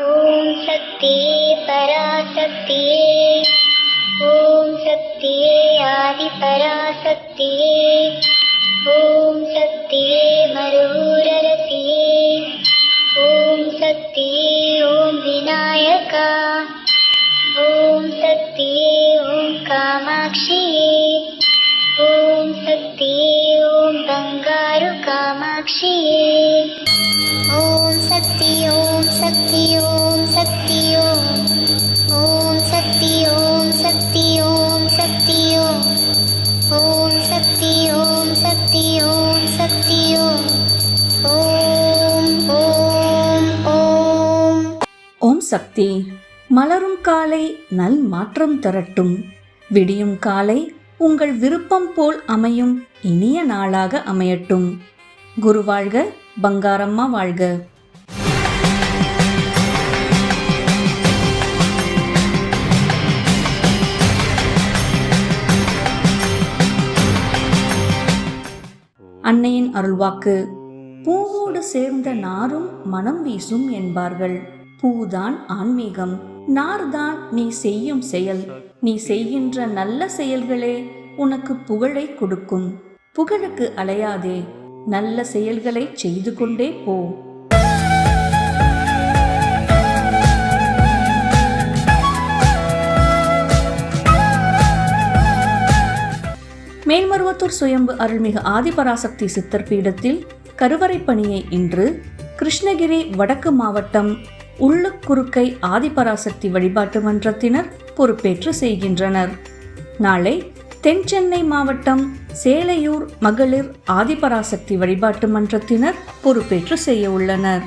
ॐ परा सत्ये ॐ शक्त्यपरा सत्ये ॐ शक्ति मरुरति ॐ सत्य ॐ विनायका ॐ सत्य ॐ कामाक्षिये ॐ सत्य ॐ बङ्गारुकामाक्षी சக்தி. மலரும் காலை நல் மாற்றம் தரட்டும். விடியும் காலை உங்கள் விருப்பம் போல் அமையும் இனிய நாளாக அமையட்டும். குரு வாழ்க பங்காரம்மா வாழ்க. அன்னையின் அருள்வாக்கு. பூவோடு சேர்ந்த நாரும் மனம் வீசும் என்பார்கள். பூதான் ஆன்மீகம். நார்தான் நீ செய்யும் செயல். நீ செய்கின்ற நல்ல செயல்களே உனக்கு புகழை கொடுக்கும். புகழுக்கு அலையாதே. நல்ல செயல்களை செய்து கொண்டே போ. மேல்மருவத்தூர் சுயம்பு அருள்மிகு ஆதிபராசக்தி சித்தர் பீடத்தில் கருவறை பணியை இன்று கிருஷ்ணகிரி வடக்கு மாவட்டம் உள்ளுக்குறுக்கை ஆதிபராசக்தி வழிபாட்டு மன்றத்தினர் பொறுப்பேற்று செய்கின்றனர். நாளை தென் சென்னை மாவட்டம் சேலையூர் மகளிர் ஆதிபராசக்தி வழிபாட்டு மன்றத்தினர் பொறுப்பேற்று செய்ய உள்ளனர்.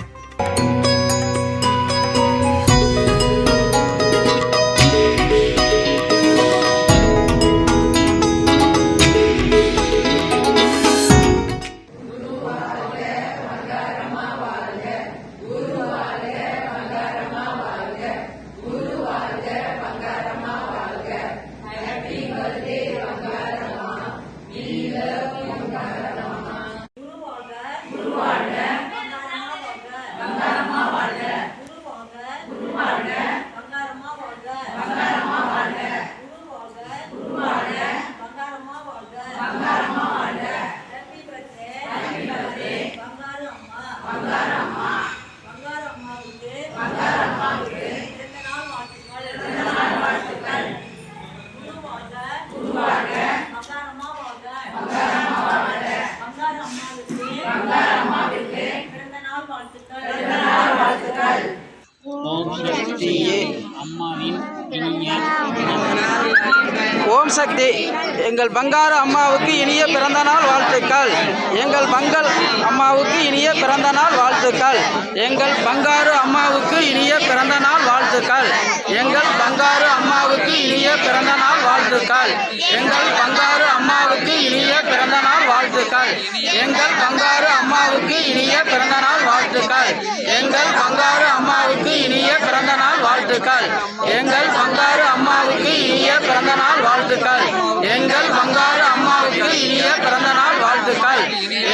ஓம் சக்தி. எங்கள் பங்காரு அம்மாவுக்கு இனிய பிறந்த நாள் வாழ்த்துக்கள். எங்கள் பங்கல் அம்மாவுக்கு இனிய பிறந்த நாள் வாழ்த்துக்கள். எங்கள் பங்காரு அம்மாவுக்கு இனிய பிறந்த நாள் வாழ்த்துக்கள். எங்கள் பங்காரு அம்மாவுக்கு இனிய பிறந்த நாள் வாழ்த்துக்கள். எங்கள் பங்காரு அம்மாவுக்கு இனிய பிறந்த நாள் வாழ்த்துக்கள். எங்கள் பங்காரு அம்மாவுக்கு இனிய பிறந்த எங்கள் பங்காரு அம்மாவுக்கு இனிய பிறந்த நாள் வாழ்த்துக்கள்.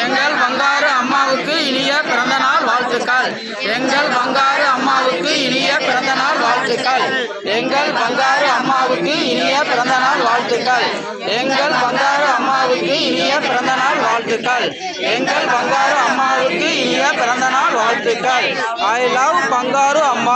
எங்கள் பங்காரு அம்மாவுக்கு இனிய பிறந்த நாள் வாழ்த்துக்கள். எங்கள் பங்காரு அம்மாவுக்கு இனிய பிறந்த நாள் வாழ்த்துக்கள். எங்கள் பங்காரு அம்மாவுக்கு இனிய பிறந்த நாள் வாழ்த்துக்கள். எங்கள் பங்காரு அம்மாவுக்கு இனிய பிறந்த நாள் வாழ்த்துக்கள். எங்கள் பங்காரு அம்மாவுக்கு இனிய பிறந்த நாள் வாழ்த்துக்கள். ஐ லவ் பங்காரு அம்மா.